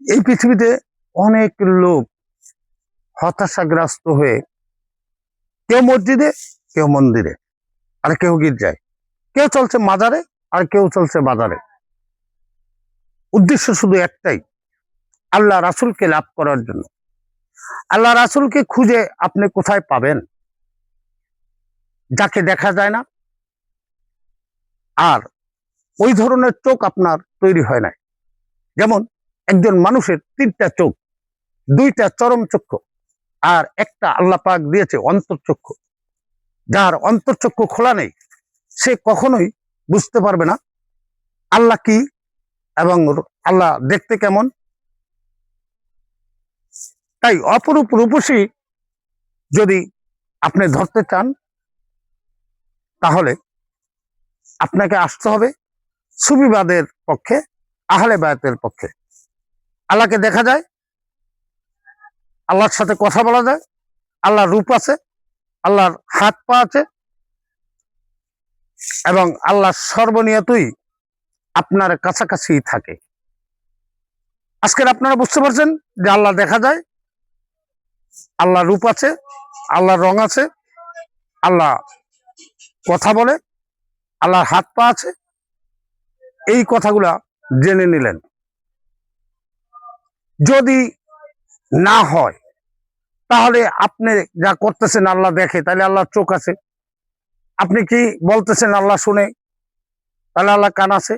এই পৃথিবীতে অনেক লোক হতাশাগ্রস্ত হয়ে কেউ মসজিদে, কেউ মন্দিরে, আর কেউ গির্জায়। কেউ চলছে মাজারে, আর কেউ চলছে বাজারে। উদ্দেশ্য শুধু একটাই, আল্লাহ রাসুলকে লাভ করার জন্য। আল্লাহ রাসুলকে খুঁজে আপনি কোথায় পাবেন? যাকে দেখা যায় না। আর ওই ধরনের চোখ আপনার তৈরি হয় নাই। যেমন একজন মানুষের তিনটা চোখ, দুইটা চরম চক্ষু আর একটা আল্লাহ পাক দিয়েছে অন্তর্চক্ষু যার অন্তর্চক্ষু খোলা নেই, সে কখনোই বুঝতে পারবে না আল্লাহ কি এবং আল্লাহ দেখতে কেমন। তাই অপরূপ রূপসী যদি আপনি ধরতে চান, তাহলে আপনাকে আসতে হবে সুবিবাদের পক্ষে, আহলে বায়াতের পক্ষে। আল্লাহকে দেখা যায়, আল্লাহর সাথে কথা বলা যায়, আল্লাহর রূপ আছে, আল্লাহর হাত পা আছে, এবং আল্লাহ সর্বনিয়তই আপনার কাছাকাছি থাকে। আজকের আপনারা বুঝতে পারছেন যে আল্লাহ দেখা যায় আল্লাহ রূপ আছে, আল্লাহর রং আছে, আল্লাহ কথা বলে, আল্লাহর হাত পা আছে, এই কথাগুলা জেনে নিলেন। যদি না হয়, তাহলে আপনি যা করতেছেন আল্লাহ দেখে, তাহলে আল্লাহর চোখ আছে। আপনি কি বলতেছেন আল্লাহ শুনে, তাহলে আল্লাহ কান আছে।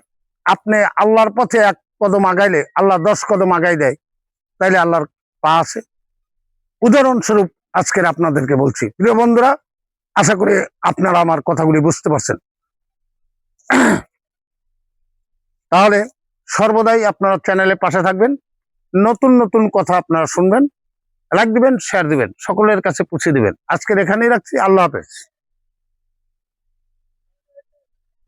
আপনি আল্লাহর পথে এক কদম আগাইলে, আল্লাহ দশ কদম আগাই দেয় তাইলে আল্লাহর পা আছে। উদাহরণস্বরূপ আজকের আপনাদেরকে বলছি, প্রিয় বন্ধুরা, আশা করি আপনারা আমার কথাগুলি বুঝতে পারছেন। তাহলে সর্বদাই আপনারা চ্যানেলে পাশে থাকবেন। নতুন নতুন কথা আপনারা শুনবেন লাইক দিবেন শেয়ার দিবেন, সকলের কাছে পুছিয়ে দিবেন। আজকের এখানেই রাখছি, আল্লাহ হাফেজ।